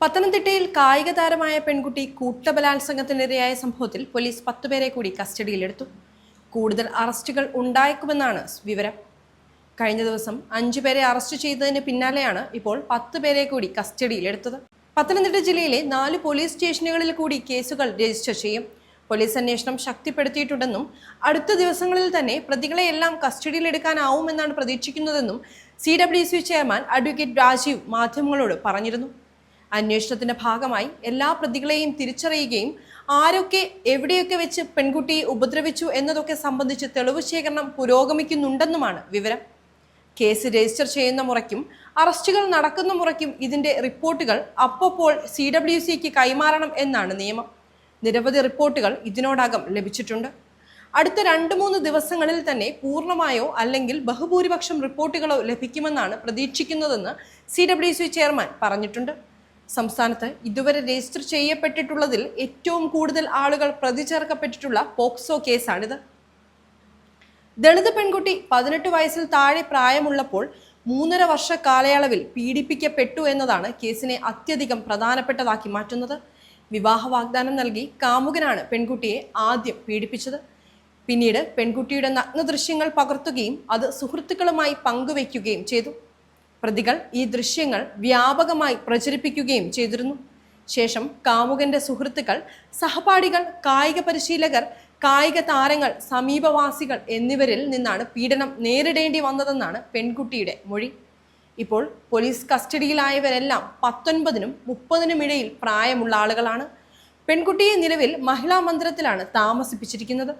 പത്തനംതിട്ടയിൽ കായിക താരമായ പെൺകുട്ടി കൂട്ടബലാത്സംഗത്തിനിരയായ സംഭവത്തിൽ പോലീസ് പത്തുപേരെ കൂടി കസ്റ്റഡിയിലെടുത്തു. കൂടുതൽ അറസ്റ്റുകൾ ഉണ്ടായേക്കുമെന്നാണ് വിവരം. കഴിഞ്ഞ ദിവസം അഞ്ചു പേരെ അറസ്റ്റ് ചെയ്തതിന് പിന്നാലെയാണ് ഇപ്പോൾ പത്ത് പേരെ കൂടി കസ്റ്റഡിയിലെടുത്തത്. പത്തനംതിട്ട ജില്ലയിലെ നാല് പോലീസ് സ്റ്റേഷനുകളിൽ കൂടി കേസുകൾ രജിസ്റ്റർ ചെയ്യും. പോലീസ് അന്വേഷണം ശക്തിപ്പെടുത്തിയിട്ടുണ്ടെന്നും അടുത്ത ദിവസങ്ങളിൽ തന്നെ പ്രതികളെയെല്ലാം കസ്റ്റഡിയിലെടുക്കാനാവുമെന്നാണ് പ്രതീക്ഷിക്കുന്നതെന്നും C W C chairman advocate Rajeev മാധ്യമങ്ങളോട് പറഞ്ഞിരുന്നു. അന്വേഷണത്തിന്റെ ഭാഗമായി എല്ലാ പ്രതികളെയും തിരിച്ചറിയുകയും ആരൊക്കെ എവിടെയൊക്കെ വെച്ച് പെൺകുട്ടിയെ ഉപദ്രവിച്ചു എന്നതൊക്കെ സംബന്ധിച്ച് തെളിവ് ശേഖരണം പുരോഗമിക്കുന്നുണ്ടെന്നുമാണ് വിവരം. കേസ് രജിസ്റ്റർ ചെയ്യുന്ന മുറയ്ക്കും അറസ്റ്റുകൾ നടക്കുന്ന മുറയ്ക്കും ഇതിന്റെ റിപ്പോർട്ടുകൾ അപ്പപ്പോൾ സി ഡബ്ല്യു സിക്ക് കൈമാറണം എന്നാണ് നിയമം. നിരവധി റിപ്പോർട്ടുകൾ ഇതിനോടകം ലഭിച്ചിട്ടുണ്ട്. അടുത്ത രണ്ട് മൂന്ന് ദിവസങ്ങളിൽ തന്നെ പൂർണമായോ അല്ലെങ്കിൽ ബഹുഭൂരിപക്ഷം റിപ്പോർട്ടുകളോ ലഭിക്കുമെന്നാണ് പ്രതീക്ഷിക്കുന്നതെന്ന് സി ചെയർമാൻ പറഞ്ഞിട്ടുണ്ട്. സംസ്ഥാനത്ത് ഇതുവരെ രജിസ്റ്റർ ചെയ്യപ്പെട്ടിട്ടുള്ളതിൽ ഏറ്റവും കൂടുതൽ ആളുകൾ പ്രതിചേർക്കപ്പെട്ടിട്ടുള്ള പോക്സോ കേസാണിത്. ദളിത് പെൺകുട്ടി പതിനെട്ട് വയസ്സിൽ താഴെ പ്രായമുള്ളപ്പോൾ മൂന്നര വർഷ കാലയളവിൽ പീഡിപ്പിക്കപ്പെട്ടു എന്നതാണ് കേസിനെ അത്യധികം പ്രധാനപ്പെട്ടതാക്കി മാറ്റുന്നത്. വിവാഹ വാഗ്ദാനം നൽകി കാമുകനാണ് പെൺകുട്ടിയെ ആദ്യം പീഡിപ്പിച്ചത്. പിന്നീട് പെൺകുട്ടിയുടെ നഗ്നദൃശ്യങ്ങൾ പകർത്തുകയും അത് സുഹൃത്തുക്കളുമായി പങ്കുവയ്ക്കുകയും ചെയ്തു. പ്രതികൾ ഈ ദൃശ്യങ്ങൾ വ്യാപകമായി പ്രചരിപ്പിക്കുകയും ചെയ്തിരുന്നു. ശേഷം കാമുകന്റെ സുഹൃത്തുക്കൾ സഹപാഠികൾ കായിക പരിശീലകർ കായിക താരങ്ങൾ സമീപവാസികൾ എന്നിവരിൽ നിന്നാണ് പീഡനം നേരിടേണ്ടി വന്നതെന്നാണ് പെൺകുട്ടിയുടെ മൊഴി. ഇപ്പോൾ പോലീസ് കസ്റ്റഡിയിലായവരെല്ലാം പത്തൊൻപതിനും മുപ്പതിനും ഇടയിൽ പ്രായമുള്ള ആളുകളാണ്. പെൺകുട്ടിയെ നിലവിൽ മഹിളാ മന്ദിരത്തിലാണ് താമസിപ്പിച്ചിരിക്കുന്നത്.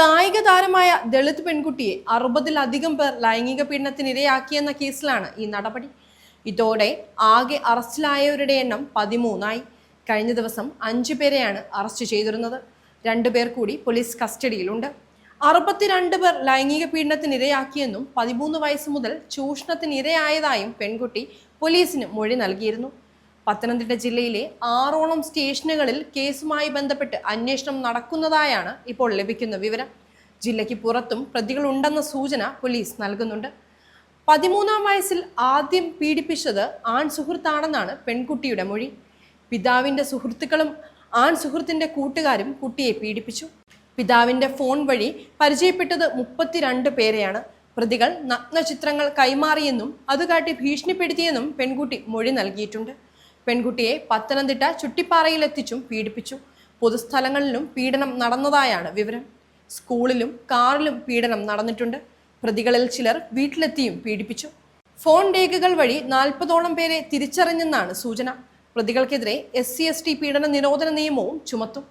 കായിക താരമായ ദളിത് പെൺകുട്ടിയെ അറുപതിലധികം പേർ ലൈംഗിക പീഡനത്തിനിരയാക്കിയെന്ന കേസിലാണ് ഈ നടപടി. ഇതോടെ ആകെ അറസ്റ്റിലായവരുടെ എണ്ണം പതിമൂന്നായി. കഴിഞ്ഞ ദിവസം അഞ്ചു പേരെയാണ് അറസ്റ്റ് ചെയ്തിരുന്നത്. രണ്ടുപേർ കൂടി പോലീസ് കസ്റ്റഡിയിലുണ്ട്. അറുപത്തിരണ്ട് പേർ ലൈംഗിക പീഡനത്തിനിരയാക്കിയെന്നും പതിമൂന്ന് വയസ്സ് മുതൽ ചൂഷണത്തിനിരയായതായും പെൺകുട്ടി പോലീസിന് മൊഴി നൽകിയിരുന്നു. പത്തനംതിട്ട ജില്ലയിലെ ആറോളം സ്റ്റേഷനുകളിൽ കേസുമായി ബന്ധപ്പെട്ട് അന്വേഷണം നടക്കുന്നതായാണ് ഇപ്പോൾ ലഭിക്കുന്ന വിവരം. ജില്ലയ്ക്ക് പുറത്തും പ്രതികളുണ്ടെന്ന സൂചന പോലീസ് നൽകുന്നുണ്ട്. പതിമൂന്നാം വയസ്സിൽ ആദ്യം പീഡിപ്പിച്ചത് ആൺ സുഹൃത്താണെന്നാണ് പെൺകുട്ടിയുടെ മൊഴി. പിതാവിന്റെ സുഹൃത്തുക്കളും ആൺ സുഹൃത്തിന്റെ കൂട്ടുകാരും കുട്ടിയെ പീഡിപ്പിച്ചു. പിതാവിന്റെ ഫോൺ വഴി പരിചയപ്പെട്ടത് മുപ്പത്തിരണ്ട് പേരെയാണ്. പ്രതികൾ നഗ്നചിത്രങ്ങൾ കൈമാറിയെന്നും അത് കാട്ടി ഭീഷണിപ്പെടുത്തിയെന്നും പെൺകുട്ടി മൊഴി നൽകിയിട്ടുണ്ട്. പെൺകുട്ടിയെ പത്തനംതിട്ട ചുട്ടിപ്പാറയിലെത്തിച്ചും പീഡിപ്പിച്ചു. പൊതുസ്ഥലങ്ങളിലും പീഡനം നടന്നതായാണ് വിവരം. സ്കൂളിലും കാറിലും പീഡനം നടന്നിട്ടുണ്ട്. പ്രതികളിൽ ചിലർ വീട്ടിലെത്തിയും പീഡിപ്പിച്ചു. ഫോൺ രേഖകൾ വഴി നാൽപ്പതോളം പേരെ തിരിച്ചറിഞ്ഞെന്നാണ് സൂചന. പ്രതികൾക്കെതിരെ എസ് സി എസ് ടി പീഡന നിരോധന നിയമവും ചുമത്തും.